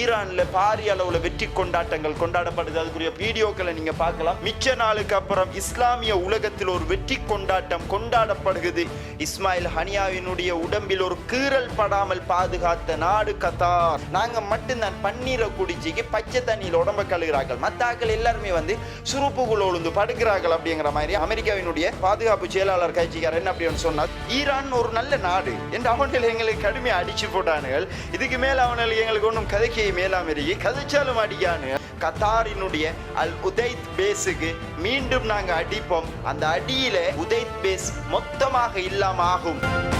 ஈரான்ல பாரிய அளவுல வெற்றி கொண்டாட்டங்கள் கொண்டாடப்படுது. அதுக்குரிய வீடியோக்களை நீங்க பார்க்கலாம். மிச்ச நாளுக்கு அப்புறம் இஸ்லாமிய உலகத்தில் ஒரு வெற்றி கொண்டாட்டம் கொண்டாடப்படுகிறது. இஸ்மாயில் ஹனியாவினுடைய உடம்பில் ஒரு கீறல் படாமல் பாதுகாத்த நாடு கத்தார். நாங்க மட்டும்தான் பன்னீரை குடிச்சிக்கு பச்சை தண்ணியில் உடம்ப கழுகிறார்கள். மத்த எல்லாருமே வந்து சுருப்புக்குள் உளுந்து படுக்கிறார்கள் அப்படிங்கிற மாதிரி அமெரிக்காவினுடைய பாதுகாப்பு செயலாளர் கட்சிக்காரர் என்ன அப்படின்னு சொன்னார்? ஈரான் ஒரு நல்ல நாடு. என்று அவன்கள் எங்களுக்கு கடுமையாக அடிச்சு போட்டானுகள் இதுக்கு மேல அவனுக்கு எங்களுக்கு ஒன்றும் கதைக்கு மேலாம இருக்கு கதைச்சாலும் அடியான்னு கத்தாரினுடைய அல் உதைத் பேஸுக்கு மீண்டும் நாங்க அடிப்போம். அந்த அடியில உதைத் பேஸ் மொத்தமாக இல்லாம ஆகும்.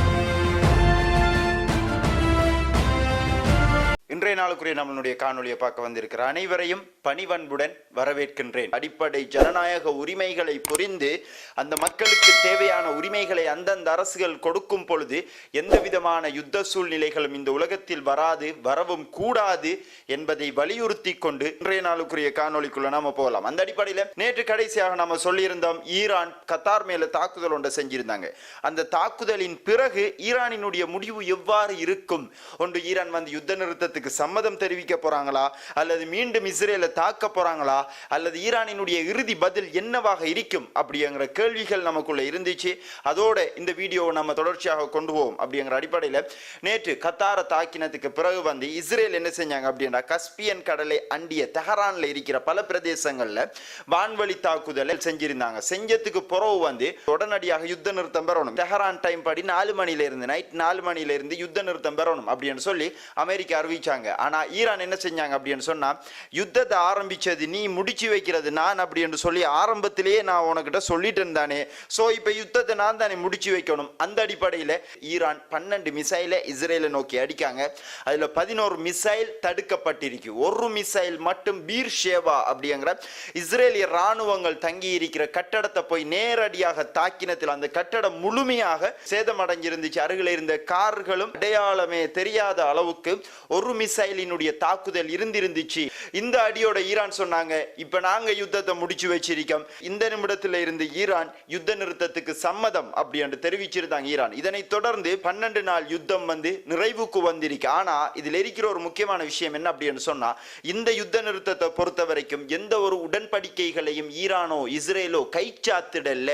இன்றைய நாளுக்குரிய நம்மளுடைய காணொலியை பார்க்க வந்திருக்கிற அனைவரையும் பணிவன்புடன் வரவேற்கின்றேன். அடிப்படை ஜனநாயக உரிமைகளை புரிந்து அந்த மக்களுக்கு தேவையான உரிமைகளை அந்தந்த அரசுகள் கொடுக்கும் பொழுது எந்த விதமான யுத்த சூழ்நிலைகளும் இந்த உலகத்தில் வராது வரவும் கூடாது என்பதை வலியுறுத்தி கொண்டு இன்றைய நாளுக்குரிய காணொலிக்குள்ள நாம போகலாம். அந்த அடிப்படையில் நேற்று கடைசியாக நாம சொல்லியிருந்தோம் ஈரான் கத்தார் மேல தாக்குதல் ஒன்றை செஞ்சிருந்தாங்க. அந்த தாக்குதலின் பிறகு ஈரானினுடைய முடிவு எவ்வாறு இருக்கும்? ஒன்று ஈரான் வந்து யுத்த நிறுத்தத்துக்கு சம்மதம் தெரிவிக்க போறாங்களா? அல்லது மீண்டும் இஸ்ரேலை தாக்க போறாங்களா? அல்லது ஈரானினுடைய இறுதி பதில் என்னவாக இருக்கும்? அப்படிங்கிற கேள்விகள் நமக்குள்ள இருந்துச்சு. அதோட இந்த வீடியோவை நம்ம தொடர்ச்சியாக கொண்டு போவோம் அப்படிங்கிற அடிப்படையில் நேற்று கத்தாரை தாக்கினதுக்கு பிறகு வந்து இஸ்ரேல் என்ன செஞ்சாங்க அப்படின்னா கஸ்பியன் கடலை அண்டிய தெஹரான்ல இருக்கிற பல பிரதேசங்கள்ல வான்வழி தாக்குதலை செஞ்சிருந்தாங்க. செஞ்சதுக்கு பிறகு வந்து உடனடியாக யுத்த நிறுத்தம் பெறணும். தெஹரான் டைம் படி நாலு மணியிலிருந்து இருந்து நைட் நாலு மணியிலிருந்து இருந்து யுத்த நிறுத்தம் பெறணும் அப்படின்னு சொல்லி அமெரிக்கா அறிவிச்சாங்க. ஆனா ஈரான் என்ன செஞ்சாங்க அப்படின்னு சொன்னா யுத்தத்தை ஆரம்பிச்சது நீ முடிச்சு வைக்கிறது நான் அப்படி என்று சொல்லி ஆரம்பத்திலேயே நான் உனக்கிட்ட சொல்லிட்டு இருந்தானே சோ இப்ப யுத்தத்தை நான் தானே முடிச்சு வைக்கணும். அந்த அடிப்படையில ஈரான் பன்னெண்டு மிசைலை இஸ்ரேலை நோக்கி அடிக்காங்க. அதுல பதினோரு மிசைல் தடுக்கப்பட்டிருக்கு. ஒரு மிசைல் மட்டும் பீர் ஷேவா அப்படிங்கிற இஸ்ரேலிய ராணுவங்கள் தங்கி இருக்கிற கட்டடத்தை போய் நேரடியாக தாக்கினத்தில் அந்த கட்டடம் முழுமையாக சேதமடைஞ்சிருந்துச்சு. அருகில் இருந்த கார்களும் அடையாளமே தெரியாத அளவுக்கு ஒரு மிசைலினுடைய தாக்குதல் இருந்திருந்துச்சு. இந்த அடியோட ஈரான் சொன்னாங்க இப்ப நாங்க யுத்தத்தை முடிச்சு வச்சிருக்கோம். இந்த நிமிடத்துல இருந்து ஈரான் யுத்த நிறுத்தத்துக்கு சம்மதம் அப்படி என்று தெரிவிச்சிருந்தாங்க ஈரான். இதனை தொடர்ந்து பன்னெண்டு நாள் யுத்தம் வந்து நிறைவுக்கு வந்திருக்கு. ஆனா இதுல இருக்கிற ஒரு முக்கியமான விஷயம் என்ன அப்படின்னு சொன்னா இந்த யுத்த நிறுத்தத்தை பொறுத்த வரைக்கும் எந்த ஒரு உடன்படிக்கைகளையும் ஈரானோ இஸ்ரேலோ கைச்சாத்திடல.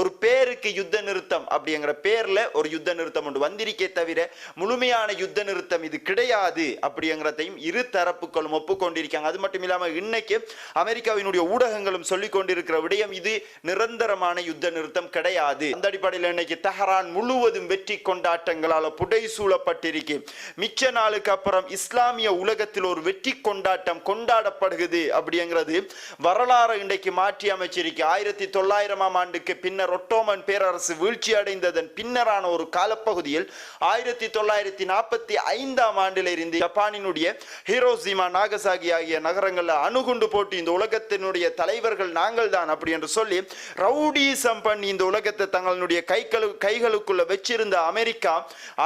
ஒரு பேருக்கு யுத்த நிறுத்தம் அப்படிங்கிற பேர்ல ஒரு யுத்த நிறுத்தம் ஒன்று வந்திருக்கே தவிர முழுமையான யுத்த நிறுத்தம் இது கிடையாது அப்படிங்கிறதையும் இரு தரப்புகளும் ஒப்புக்கொண்டிருக்காங்க. அது மட்டும் இல்லாமல் இன்னைக்கு அமெரிக்காவினுடைய ஊடகங்களும் சொல்லிக் கொண்டிருக்கிற விடயம் இது நிரந்தரமான யுத்த நிறுத்தம் கிடையாது. அந்த அடிப்படையில் இன்னைக்கு தெஹரான் முழுவதும் வெற்றி கொண்டாட்டங்களால் புடை சூழப்பட்டிருக்கு மிச்ச நாளுக்கு அப்புறம் இஸ்லாமிய உலகத்தில் ஒரு வெற்றி கொண்டாட்டம் கொண்டாடப்படுகிறது அப்படிங்கிறது வரலாறு இன்றைக்கு மாற்றி அமைச்சிருக்கு. ஆயிரத்தி தொள்ளாயிரமாம் ஆண்டுக்கு பின்னர் ஒட்டோமன் பேரரசு வீழ்ச்சி அடைந்ததன் பின்னரான ஒரு காலப்பகுதியில் ஆயிரத்தி தொள்ளாயிரத்தி நாற்பத்தி ஐந்தாம் ஆண்டிலிருந்து ஜப்பான் ஜப்பானினுடைய ஹீரோசிமா நாகசாகி ஆகிய நகரங்களில் அணுகுண்டு போட்டு இந்த உலகத்தினுடைய தலைவர்கள் நாங்கள் தான் அப்படி என்று சொல்லி ரவுடிசம் பண்ணி இந்த உலகத்தை தங்களுடைய கைகளு கைகளுக்குள்ள வச்சிருந்த அமெரிக்கா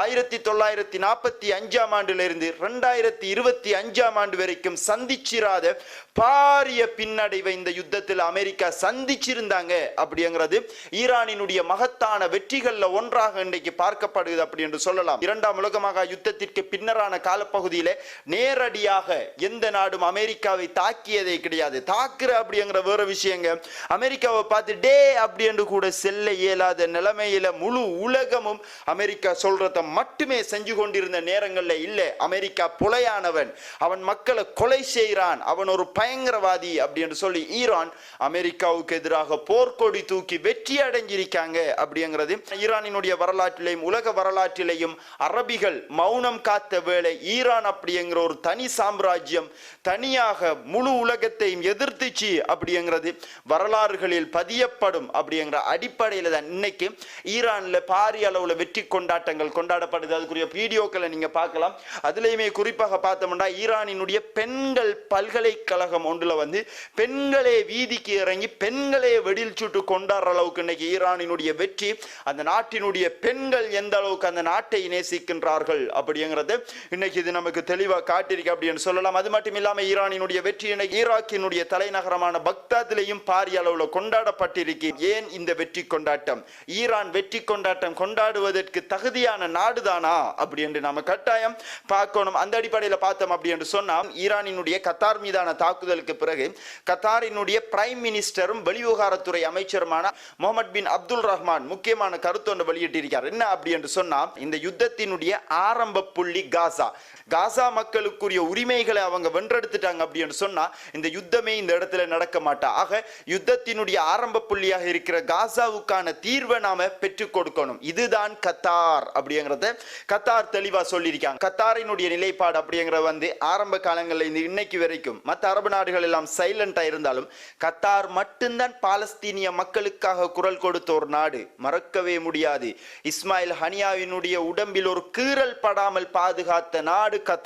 ஆயிரத்தி தொள்ளாயிரத்தி நாற்பத்தி அஞ்சாம் ஆண்டிலிருந்து ரெண்டாயிரத்தி இருபத்தி அஞ்சாம் ஆண்டு வரைக்கும் சந்திச்சிராத பாரிய பின்னடைவை இந்த யுத்தத்தில் அமெரிக்கா சந்திச்சிருந்தாங்க அப்படிங்கிறது ஈரானினுடைய மகத்தான வெற்றிகள்ல ஒன்றாக இன்றைக்கு பார்க்கப்படுகிறது அப்படி என்று சொல்லலாம். இரண்டாம் உலகமாக யுத்தத்திற்கு பின்னரான காலப்பகுதியில் நேரடியாக எந்த நாடும் அமெரிக்காவை தாக்கியதே கிடையாது. தாக்குற அப்படிங்கிற வேற விஷயங்க. அமெரிக்காவை பார்த்து டே அப்படி என்று கூட செல்ல இயலாத நிலைமையில முழு உலகமும் அமெரிக்கா சொல்றத மட்டுமே செஞ்சு கொண்டிருந்த நேரங்கள்ல இல்லை. அமெரிக்கா புலையானவன். அவன் மக்களை கொலை செய்கிறான் அவன் ஒரு பயங்கரவாதி அப்படி என்று சொல்லி ஈரான் அமெரிக்காவுக்கு எதிராக போர்க்கொடி தூக்கி வெற்றி அடைஞ்சிருக்காங்க அப்படிங்கிறது. ஈரானினுடைய வரலாற்றிலையும் உலக வரலாற்றிலையும் அரபிகள் மௌனம் காத்த வேளை ஈரான் அப்படிங்கிற ஒரு தனி சாம்ராஜ்யம் தனியாக முழு உலகத்தையும் எதிர்த்துச்சு அப்படிங்கிறது வரலாறுகளில் பதியப்படும் அப்படிங்கிற அடிப்படையில் தான். இன்னைக்கு ஈரானில் பாரிய அளவில் வெற்றி கொண்டாட்டங்கள் கொண்டாடப்படுது. அதுக்குரிய வீடியோக்களை நீங்கள் பார்க்கலாம். அதுலேயுமே குறிப்பாக பார்த்தோம்னா ஈரானினுடைய பெண்கள் பல்கலைக்கழகம் ஒன்றில் வந்து பெண்களே வீதிக்கு இறங்கி பெண்களே வெடில் சுட்டு கொண்டாடுற அளவுக்கு இன்னைக்கு ஈரானினுடைய வெற்றி அந்த நாட்டினுடைய பெண்கள் எந்த அளவுக்கு அந்த நாட்டை நேசிக்கின்றார்கள் அப்படிங்கிறது இன்னைக்கு இது நமக்கு தெளிவாக காட்டியிருக்கு அப்படின்னு சொல்லலாம். அது மட்டும் இல்லாமல் ஈரானினுடைய வெற்றியினை ஈராக்கினுடைய தலைநகரமான பக்தாதிலையும் பாரிய அளவுல கொண்டாடப்பட்டிருக்கு. ஏன் இந்த வெற்றி கொண்டாட்டம்? ஈரான் வெற்றி கொண்டாட்டம் கொண்டாடுவதற்கு தகுதியான நாடுதானா? அப்படி என்று நாம கட்டாயம் பார்க்கணும். அந்த அடிப்படையில் பார்த்தோம் அப்படி என்று சொன்னால் ஈரானினுடைய கத்தார் மீதான தாக்குதலுக்கு பிறகு கத்தாரினுடைய பிரைம் மினிஸ்டரும் வெளிவிவகாரத்துறை அமைச்சருமான முகமது பின் அப்துல் ரஹ்மான் முக்கியமான கருத்து ஒன்று வெளியிட்டிருக்கார். என்ன அப்படி என்று சொன்னா இந்த யுத்தத்தினுடைய ஆரம்ப புள்ளி காசா. காசா காசா மக்களுக்குரிய உரிமைகளை அவங்க வென்றெடுத்துட்டாங்க அப்படின்னு சொன்னா இந்த யுத்தமே இந்த இடத்துல நடக்க மாட்டா. ஆக யுத்தத்தினுடைய ஆரம்ப புள்ளியாக இருக்கிற காசாவுக்கான தீர்வை நாம பெற்றுக் கொடுக்கணும். இதுதான் கத்தார் அப்படிங்கிறத கத்தார் தெளிவா சொல்லியிருக்காங்க. கத்தாரினுடைய நிலைப்பாடு அப்படிங்கிற வந்து ஆரம்ப காலங்களில் இந்த இன்னைக்கு வரைக்கும் மற்ற அரபு நாடுகள் எல்லாம் சைலண்டா இருந்தாலும் கத்தார் மட்டும்தான் பாலஸ்தீனிய மக்களுக்காக குரல் கொடுத்த ஒரு நாடு. மறக்கவே முடியாது. இஸ்மாயில் ஹனியாவினுடைய உடம்பில் ஒரு கீறல் படாமல் பாதுகாத்த நாடு கத்தார்.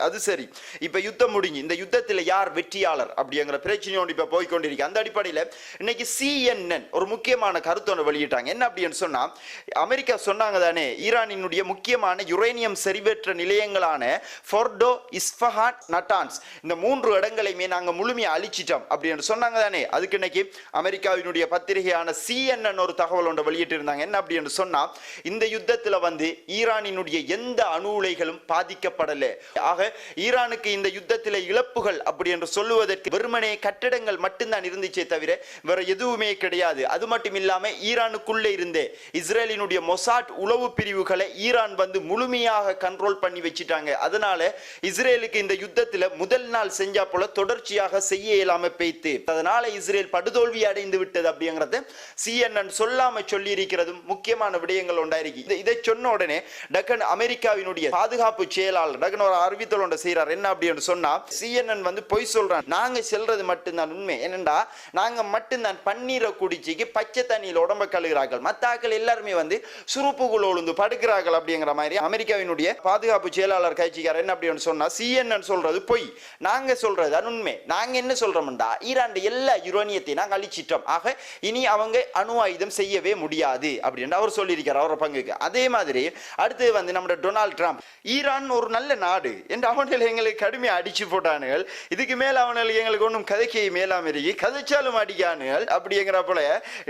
அது சரி இப்ப யுத்தம் முடிஞ்சு இந்த யுத்தத்தில் யார் வெற்றியாளர் அப்படிங்கிற பிரச்சனையோடு இப்ப போய்கொண்டிருக்கு அந்த அடிப்படையில் இன்னைக்கு சிஎன்என் ஒரு முக்கியமான கருத்து ஒன்று வெளியிட்டாங்க என்ன அப்படின்னு சொன்னா அமெரிக்கா சொன்னாங்க தானே ஈரானினுடைய முக்கியமான யுரேனியம் செறிவற்ற நிலையங்களான ஃபோர்டோ இஸ்ஃபஹான் நட்டான்ஸ் இந்த மூன்று இடங்களையுமே நாங்க முழுமையா அழிச்சிட்டோம் அப்படின்னு சொன்னாங்க தானே அதுக்கு இன்னைக்கு அமெரிக்காவினுடைய பத்திரிகையான சிஎன்என் ஒரு தகவல் ஒன்று வெளியிட்டு இருந்தாங்க என்ன அப்படின்னு சொன்னா இந்த யுத்தத்துல வந்து ஈரானினுடைய எந்த அணு உலைகளும் பாதிக்கப்படல ஆக ஈரானுக்கு இந்த யுத்தத்தில் இழப்புகள் அப்படி என்று சொல்லுவதற்கு வெறுமனே கட்டிடங்கள் மட்டும்தான் இருந்துச்சே தவிர வேற எதுவுமே கிடையாது. அது மட்டும் இல்லாம ஈரானுக்குள்ளே இருந்தே இஸ்ரேலினுடைய மொசாட் உளவு பிரிவுகளை ஈரான் வந்து முழுமையாக கண்ட்ரோல் பண்ணி வச்சிட்டாங்க. அதனால இஸ்ரேலுக்கு இந்த யுத்தத்தில் முதல் நாள் செஞ்சா போல தொடர்ச்சியாக செய்ய இயலாம பெய்த்து. அதனால இஸ்ரேல் படுதோல்வி அடைந்து விட்டது அப்படிங்கறத சிஎன்என் சொல்லாம சொல்லி இருக்கிறதும் முக்கியமான விடயங்கள் ஒன்றாயிருக்கு. இதை சொன்ன உடனே டக்கன் அமெரிக்காவினுடைய பாதுகாப்பு செயலாளர் டக்கன் ஒரு அறிவித்தல் ஒன்று செய்கிறார். என்ன அப்படின்னு சொன்னால் சிஎன்என் வந்து பொய் சொல்றான். நாங்கள் செல்றது மட்டும்தான் உண்மை. என்னென்னா நாங்கள் மட்டும்தான் பன்னீரை குடிச்சிக்கு பச்சை தண்ணியில் உடம்ப கழுகிறார்கள் மத்த ஆக்கள் எல்லாருமே வந்து சுருப்புக்குள்ள உளுந்து படுக்கிறார்கள் அப்படிங்கிற மாதிரி அமெரிக்காவினுடைய பாதுகாப்பு செயலாளர் கட்சிக்காரர் என்ன அப்படின்னு சொன்னால் சிஎன்என் சொல்றது பொய். நாங்க சொல்றது அது உண்மை. நாங்க என்ன சொல்றோம்டா? ஈரான் எல்லா யுரோனியத்தையும் நாங்கள் அழிச்சிட்டோம். ஆக இனி அவங்க அணு ஆயுதம் செய்யவே முடியாது அப்படின்னு அவர் சொல்லியிருக்கிறார். அவரோட பங்குக்கு. அதே மாதிரி அடுத்து வந்து நம்ம டொனால்ட் ட்ரம்ப். ஈரான் ஒரு நல்ல நாடு என்று அவனில் எங்களுக்கு கடுமையாக அடிச்சு போட்டானுகள். இதுக்கு மேல் அவனில் எங்களுக்கு ஒன்றும் கதைக்கை மேலாம் இருக்கு கதைச்சாலும் அடிக்கானுகள். அப்படிங்கிற போல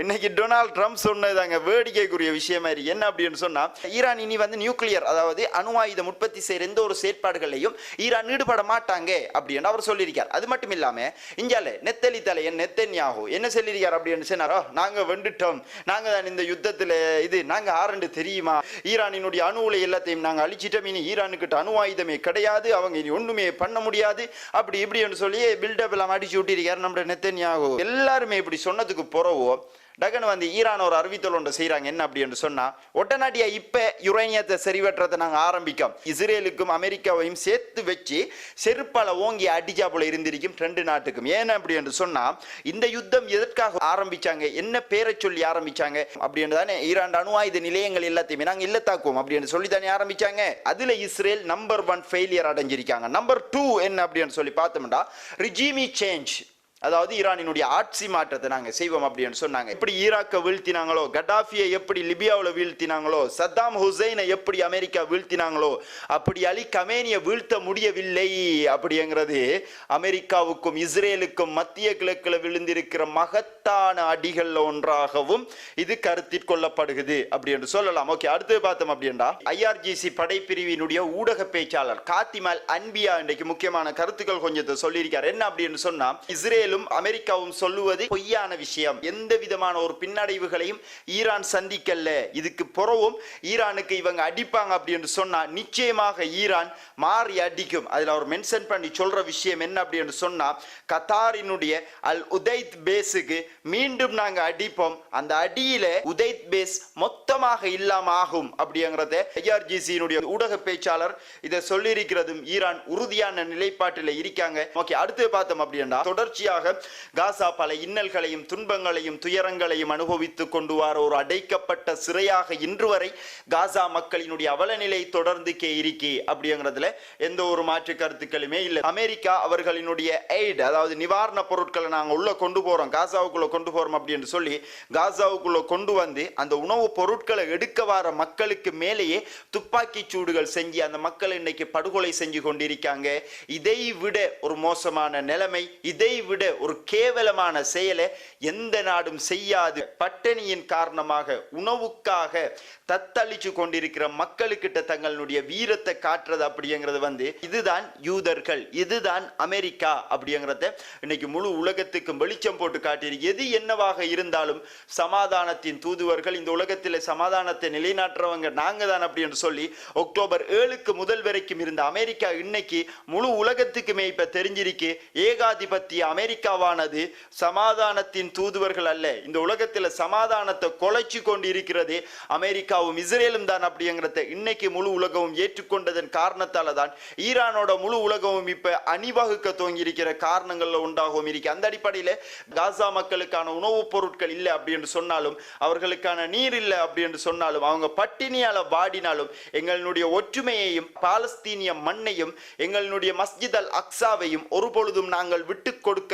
இன்னைக்கு டொனால்ட் ட்ரம்ப் சொன்னதாங்க வேடிக்கைக்குரிய விஷயமா இருக்கு. என்ன அப்படின்னு சொன்னால் ஈரான் இனி வந்து நியூக்ளியர் அதாவது அணு ஆயுதம் உற்பத்தி செய்கிற எந்த ஒரு செயற்பாடுகளையும் ஈரான் ஈடுபட மாட்டாங்க அப்படின்னு அவர் சொல்லியிருக்கார். அது மட்டும் இல்லாமல் இஞ்சால நெத்தலி தலையன் நெத்தன்யாகு என்ன சொல்லியிருக்கார் அப்படின்னு சொன்னாரோ நாங்கள் வெண்டுட்டோம் நாங்கள் தான் இந்த யுத்தத்தில் இது நாங்கள் ஆரண்டு தெரியுமா? ஈரானினுடைய அணு உலை எல்லாத்தையும் நாங்கள் அழிச்சிட்டோம். இனி ஈரானுக்கிட்ட அணு ஆயுதமே கிடையாது அவங்க இனி ஒண்ணுமே பண்ண முடியாது. அப்படி இப்படின்னு சொல்லி பில்டப் எல்லாம் அடிச்சு விட்டிருக்காரு நம்ம நெத்தன்யாகு. எல்லாருமே இப்படி சொன்னதுக்கு பிறவோ டகன் வந்து ஈரான் ஒரு அறிவித்தல் ஒன்று செய்கிறாங்க என்ன அப்படின்னு சொன்னால் ஒட்டநாட்டியா இப்போ யுரேனியத்தை சரிவற்றத்தை நாங்கள் ஆரம்பிக்கோம். இஸ்ரேலுக்கும் அமெரிக்காவையும் சேர்த்து வச்சு செருப்பால ஓங்கி அடிச்சா போல இருந்திருக்கும் ரெண்டு நாட்டுக்கும். ஏன் அப்படி என்று சொன்னால் இந்த யுத்தம் எதற்காக ஆரம்பிச்சாங்க? என்ன பேரை சொல்லி ஆரம்பிச்சாங்க? அப்படின்னு தானே ஈரான் அணு ஆயுத நிலையங்கள் எல்லாத்தையுமே நாங்கள் இல்லத்தாக்குவோம். அப்படின்னு சொல்லி தானே ஆரம்பிச்சாங்க. அதுல இஸ்ரேல் நம்பர் ஒன் ஃபெயிலியர் அடைஞ்சிருக்காங்க. நம்பர் டூ என்ன அப்படின்னு சொல்லி பார்த்தோம்னா ரிஜிமி சேஞ்ச் அதாவது ஈரானினுடைய ஆட்சி மாற்றத்தை நாங்கள் செய்வோம் அப்படின்னு சொன்னாங்க. எப்படி ஈராக்கை வீழ்த்தினாங்களோ கடாஃபியை எப்படி லிபியாவில் வீழ்த்தினாங்களோ சத்தாம் ஹுசைனை எப்படி அமெரிக்கா வீழ்த்தினாங்களோ அப்படி அலி கமேனியை வீழ்த்த முடியவில்லை அப்படிங்கிறது அமெரிக்காவுக்கும் இஸ்ரேலுக்கும் மத்திய கிழக்கில் விழுந்திருக்கிற மகத்தான அடிகள் ஒன்றாகவும் இது கருத்தில் கொள்ளப்படுகிறது அப்படி என்று சொல்லலாம். ஓகே அடுத்து பார்த்தோம் அப்படின்னா ஐஆர்ஜிசி படைப்பிரிவினுடைய ஊடக பேச்சாளர் காத்திமால் அன்பியா இன்றைக்கு முக்கியமான கருத்துக்கள் கொஞ்சத்தை சொல்லியிருக்கார். என்ன அப்படின்னு சொன்னா இஸ்ரேலும் அமெரிக்காவும் சொல்லுவது பொய்யான விஷயம். எந்த விதமான ஒரு பின்னடைவுகளையும் ஈரான் சந்திக்கல. இதுக்கு புறவும் ஈரானுக்கு இவங்க அடிப்பாங்க அப்படின்னு சொன்னா நிச்சயமாக ஈரான் மாறி அடிக்கும். அதில் அவர் மென்ஷன் பண்ணி சொல்ற விஷயம் என்ன அப்படின்னு சொன்னா கத்தாரினுடைய அல் உதைத் பேஸுக்கு மீண்டும் நாங்க அடிப்போம். அந்த அடியில உதைத் பேஸ் மொத்தமாக இல்லாம ஆகும் அப்படிங்கிறத ஐஆர்ஜிசியினுடைய ஊடக பேச்சாளர் இதை சொல்லியிருக்கிறதும் ஈரான் உறுதியான நிலைப்பாட்டில் இருக்காங்க. ஓகே அடுத்து பார்த்தோம் அப்படின்னா தொடர்ச்சியாக காசா பல இன்னல்களையும் துன்பங்களையும் துயரங்களையும் அனுபவித்துக் கொண்டு வர ஒரு அடைக்கப்பட்ட சிறையாக இன்று வரை காசா மக்களினுடைய அவலநிலை தொடர்ந்துக்கே இருக்கே அப்படிங்கிறதுல எந்த ஒரு மாற்று கருத்துக்களுமே இல்லை. அமெரிக்கா அவர்களினுடைய எய்ட் அதாவது நிவாரண பொருட்களை நாங்க உள்ள கொண்டு போறோம் காசாவுக்குள்ள கொண்டு போறோம் அப்படின்னு சொல்லி காசாவுக்குள்ள கொண்டு வந்து அந்த உணவு பொருட்களை எடுக்க வர மக்களுக்கு மேலேயே துப்பாக்கி சூடுகள் செஞ்சு அந்த மக்கள் இன்னைக்கு படுகொலை செஞ்சு கொண்டிருக்காங்க. இதை விட ஒரு மோசமான நிலைமை இதை விட ஒரு கேவலமான செயலை எந்த நாடும் செய்யாது. பட்டினியின் காரணமாக உணவுக்காக தத்தளிச்சு கொண்டிருக்கிற மக்களுக்கிட்ட தங்களுடைய வீரத்தை காட்டுறது அப்படிங்கிறது வந்து இதுதான் யூதர்கள் இதுதான் அமெரிக்கா அப்படிங்கிறத இன்னைக்கு முழு உலகத்துக்கும் வெளிச்சம் போட்டு காட்டியிருக்கு. எது என்னவாக இருந்தாலும் சமாதானத்தின் தூதுவர்கள் இந்த உலகத்தில் சமாதானத்தை நிலைநாட்டுறவங்க நாங்க தான் அப்படி என்று சொல்லி அக்டோபர் ஏழுக்கு முதல் வரைக்கும் இருந்த அமெரிக்கா இன்னைக்கு முழு உலகத்துக்குமே இப்ப தெரிஞ்சிருக்கு. ஏகாதிபத்திய அமெரிக்காவானது சமாதானத்தின் தூதுவர்கள் அல்ல. இந்த உலகத்தில் சமாதானத்தை கொலைச்சு கொண்டு இருக்கிறது அமெரிக்காவும் இஸ்ரேலும் தான் அப்படிங்கிறத இன்னைக்கு முழு உலகமும் ஏற்றுக்கொண்டதன் காரணத்தால தான் ஈரானோட முழு உலகமும் இப்ப அணிவகுக்க துவங்கி இருக்கிற காரணங்கள்ல உண்டாகவும் இருக்கு. அந்த அடிப்படையில் காசா மக்களுக்கான உணவுப் பொருட்கள் இல்லை அப்படின்னு சொன்னாலும் அவர்களுக்கான நீர் இல்லை அப்படின்னு சொன்னாலும் அவங்க பட்டினியால வாடினாலும் எங்களுடைய ஒற்றுமையையும் பாலஸ்தீனிய மண்ணையும் எங்களுடைய மஸ்ஜித் அல் அக்ஸாவையும் ஒருபொழுதும் நாங்கள் விட்டு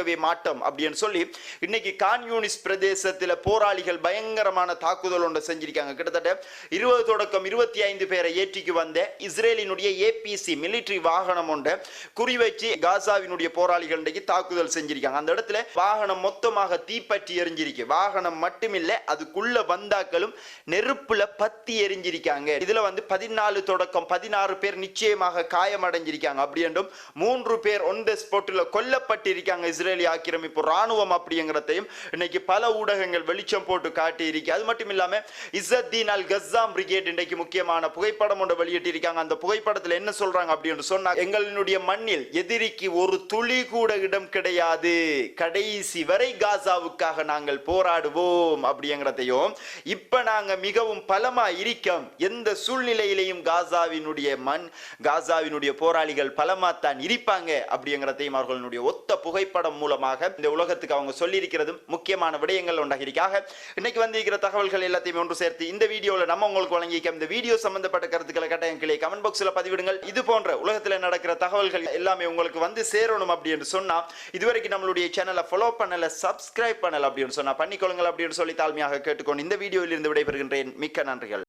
கொடுக்கவே மாட்டோம் அப்படின்னு சொல்லி இன்னைக்கு கான்யூனிஸ்ட் பிரதேசத்தில் போராளிகள் பயங்கரமான தாக்குதல் ஒன்று செஞ்சிருக்காங்க. கிட்டத்தட்ட இருபது தொடக்கம் இருபத்தி ஐந்து பேரை ஏற்றிக்கு வந்த இஸ்ரேலினுடைய ஏபிசி மிலிட்ரி வாகனம் ஒன்று குறிவைச்சு காசாவினுடைய போராளிகள் இன்றைக்கு தாக்குதல் செஞ்சிருக்காங்க. அந்த இடத்துல வாகனம் மொத்தமாக தீப்பற்றி எரிஞ்சிருக்கு. வாகனம் மட்டுமில்லை அதுக்குள்ள வந்தாக்களும் நெருப்புல பத்தி எரிஞ்சிருக்காங்க. இதுல வந்து பதினாலு தொடக்கம் பதினாறு பேர் நிச்சயமாக காயமடைஞ்சிருக்காங்க. அப்படி என்றும் மூன்று பேர் ஒன் த ஸ்பாட்டில் கொல்லப்பட்டிருக்காங்க இஸ்ரேல் ஆக்கிரமிப்பு ராணுவம் அப்படிங்கிறதையும் இன்னைக்கு பல ஊடகங்கள் வெளிச்சம் போட்டு காட்டி இருக்கு அது மட்டும் இல்லாம இசத்தீன் அல் கஸ்ஸாம் பிரிகேட் இன்னைக்கு முக்கியமான புகைப்படம் ஒன்று வெளியிட்டிருக்காங்க. அந்த புகைப்படத்தில் என்ன சொல்றாங்க அப்படின்னு சொன்னா எங்களுடைய மண்ணில் எதிரிக்கு ஒரு துளி கூட இடம் கிடையாது. கடைசி வரை காசாவுக்காக நாங்கள் போராடுவோம் அப்படிங்கிறதையும் இப்ப நாங்க மிகவும் பலமா இருக்கோம். எந்த சூழ்நிலையிலையும் காசாவினுடைய மண் காசாவினுடைய போராளிகள் பலமா தான் இருப்பாங்க அப்படிங்கிறதையும் அவர்களுடைய ஒத்த புகைப்படம் மூலம் மூலமாக இந்த உலகத்துக்கு அவங்க சொல்லியிருக்கிறதும் முக்கியமான விடயங்கள் உண்டாகிருக்காக இன்னைக்கு வந்திருக்கிற தகவல்கள் எல்லாத்தையும் ஒன்று சேர்த்து இந்த வீடியோவில் நம்ம உங்களுக்கு வழங்கிக்க இந்த வீடியோ சம்பந்தப்பட்ட கருத்துக்களை கட்டாயம் கீழே கமெண்ட் பாக்ஸ்ல பதிவிடுங்கள். இது போன்ற உலகத்தில் நடக்கிற தகவல்கள் எல்லாமே உங்களுக்கு வந்து சேரணும் அப்படின்னு சொன்னால் இதுவரைக்கும் நம்மளுடைய சேனலை ஃபாலோ பண்ணல சப்ஸ்கிரைப் பண்ணல அப்படின்னு சொன்னால் பண்ணிக்கொள்ளுங்கள் அப்படின்னு சொல்லி தாழ்மையாக கேட்டுக்கொண்டு இந்த வீடியோவில் இருந்து விடைபெறுகின்றேன். மிக்க நன்றிகள்.